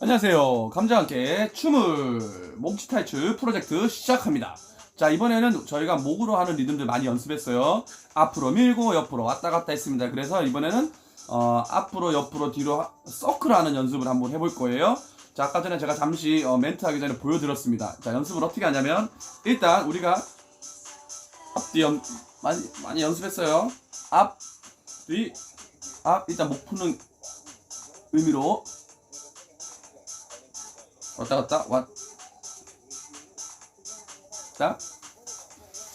안녕하세요. 감자와 함께 춤을 몸치 탈출 프로젝트 시작합니다. 자, 이번에는 저희가 목으로 하는 리듬들 많이 연습했어요. 앞으로 밀고 옆으로 왔다 갔다 했습니다. 그래서 이번에는 어, 앞으로 옆으로 뒤로 하- 서클 하는 연습을 한번 해볼 거예요. 자, 아까 전에 제가 잠시 어, 멘트 하기 전에 보여드렸습니다. 자, 연습을 어떻게 하냐면 일단 우리가 앞뒤 연 많이 많이 연습했어요. 앞, 뒤, 앞 일단 목 푸는 의미로. 왔다 갔다 왔. 자,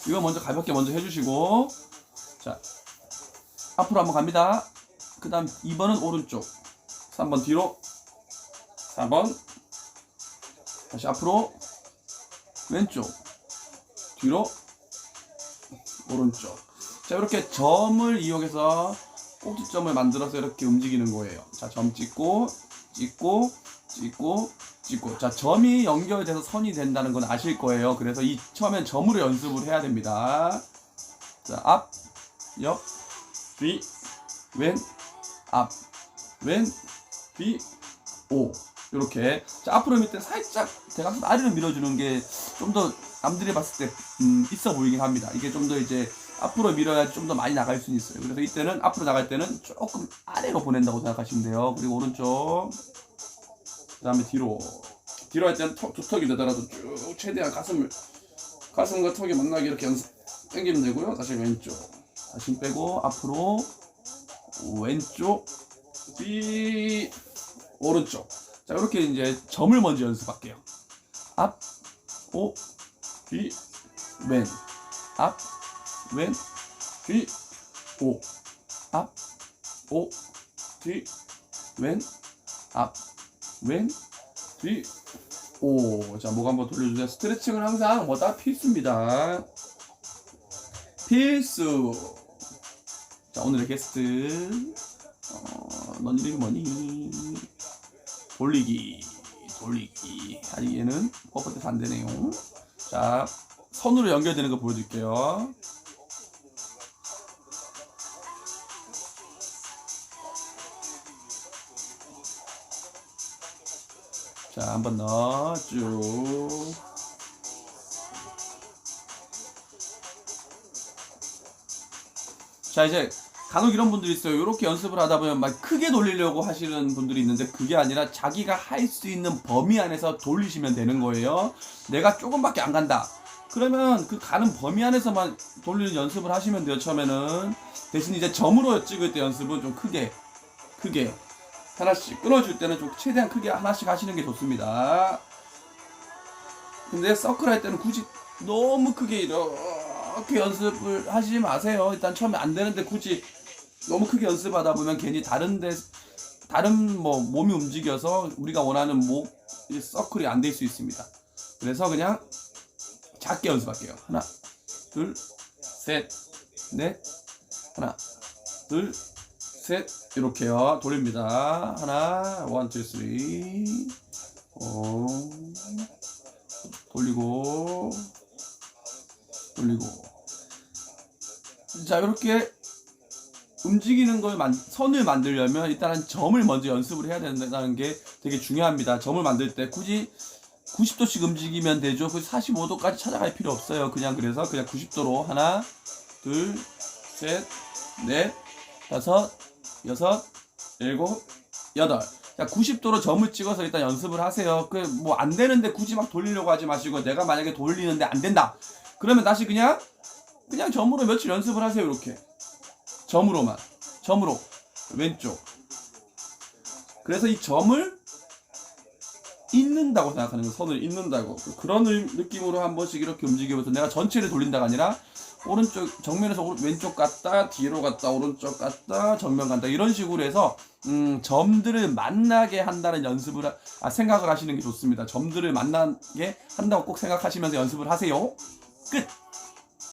이거 먼저 가볍게 먼저 해주시고, 자, 앞으로 한번 갑니다. 그 다음 2번은 오른쪽, 3번 뒤로, 4번. 다시 앞으로, 왼쪽, 뒤로, 오른쪽. 자, 이렇게 점을 이용해서 꼭지점을 만들어서 이렇게 움직이는 거예요. 자, 점 찍고, 찍고, 찍고, 찍고. 자, 점이 연결돼서 선이 된다는 건 아실 거예요. 그래서 이 처음엔 점으로 연습을 해야 됩니다. 자, 앞, 옆, 뒤, 왼, 앞, 왼, 뒤, 오. 이렇게. 자, 앞으로 밀때 살짝 대각선 아래로 밀어주는 게 좀 더 남들이 봤을 때, 음, 있어 보이긴 합니다. 이게 좀 더 이제 앞으로 밀어야 좀 더 많이 나갈 수는 있어요. 그래서 이때는 앞으로 나갈 때는 조금 아래로 보낸다고 생각하시면 돼요. 그리고 오른쪽. 그 다음에 뒤로. 뒤로 할 때는 턱, 두 턱이 되더라도 쭉 최대한 가슴을 가슴과 턱이 만나게 이렇게 연습 당기면 되고요. 다시 왼쪽. 다시 빼고 앞으로 왼쪽. 뒤 오른쪽. 자 이렇게 이제 점을 먼저 연습할게요. 앞오뒤왼앞 왼 뒤 오 앞 오 뒤 왼 앞 왼 뒤, 오. 자, 목 한번 돌려주세요. 스트레칭은 항상 뭐다 필수입니다. 필수. 자, 오늘의 게스트. 어, 넌 이름이 뭐니? 돌리기. 돌리기. 아니, 얘는 퍼포트에서 안 되네요. 자, 선으로 연결되는 거 보여드릴게요. 자, 한 번 더, 쭉. 자, 이제 간혹 이런 분들이 있어요. 이렇게 연습을 하다 보면 막 크게 돌리려고 하시는 분들이 있는데 그게 아니라 자기가 할 수 있는 범위 안에서 돌리시면 되는 거예요. 내가 조금밖에 안 간다. 그러면 그 가는 범위 안에서만 돌리는 연습을 하시면 돼요, 처음에는. 대신 이제 점으로 찍을 때 연습은 좀 크게, 크게. 하나씩 끊어줄 때는 좀 최대한 크게 하나씩 하시는 게 좋습니다. 근데 서클 할 때는 굳이 너무 크게 이렇게 연습을 하지 마세요. 일단 처음에 안 되는데 굳이 너무 크게 연습하다 보면 괜히 다른데 다른 뭐 몸이 움직여서 우리가 원하는 목이 서클이 안 될 수 있습니다. 그래서 그냥 작게 연습할게요. 하나, 둘, 셋, 넷, 하나, 둘, 셋 이렇게요. 돌립니다. 하나, 원, 투, 쓰리, 오, 돌리고, 돌리고. 자 이렇게 움직이는 걸 만, 선을 만들려면 일단은 점을 먼저 연습을 해야 된다는 게 되게 중요합니다. 점을 만들 때 굳이 90도씩 움직이면 되죠. 그 45도까지 찾아갈 필요 없어요. 그냥 그래서 그냥 90도로 하나, 둘, 셋, 넷, 다섯, 여섯, 일곱, 여덟. 자, 90도로 점을 찍어서 일단 연습을 하세요. 그 뭐 안 되는데 굳이 막 돌리려고 하지 마시고 내가 만약에 돌리는데 안 된다. 그러면 다시 그냥 그냥 점으로 며칠 연습을 하세요. 이렇게. 점으로만. 점으로. 왼쪽. 그래서 이 점을 잇는다고 생각하는 거 선을 잇는다고. 그런 의- 느낌으로 한 번씩 이렇게 움직이면서 내가 전체를 돌린다가 아니라 오른쪽 정면에서 왼쪽 갔다 뒤로 갔다 오른쪽 갔다 정면 간다. 이런 식으로 해서 음, 점들을 만나게 한다는 연습을 하- 아, 생각을 하시는 게 좋습니다. 점들을 만나게 한다고 꼭 생각하시면서 연습을 하세요. 끝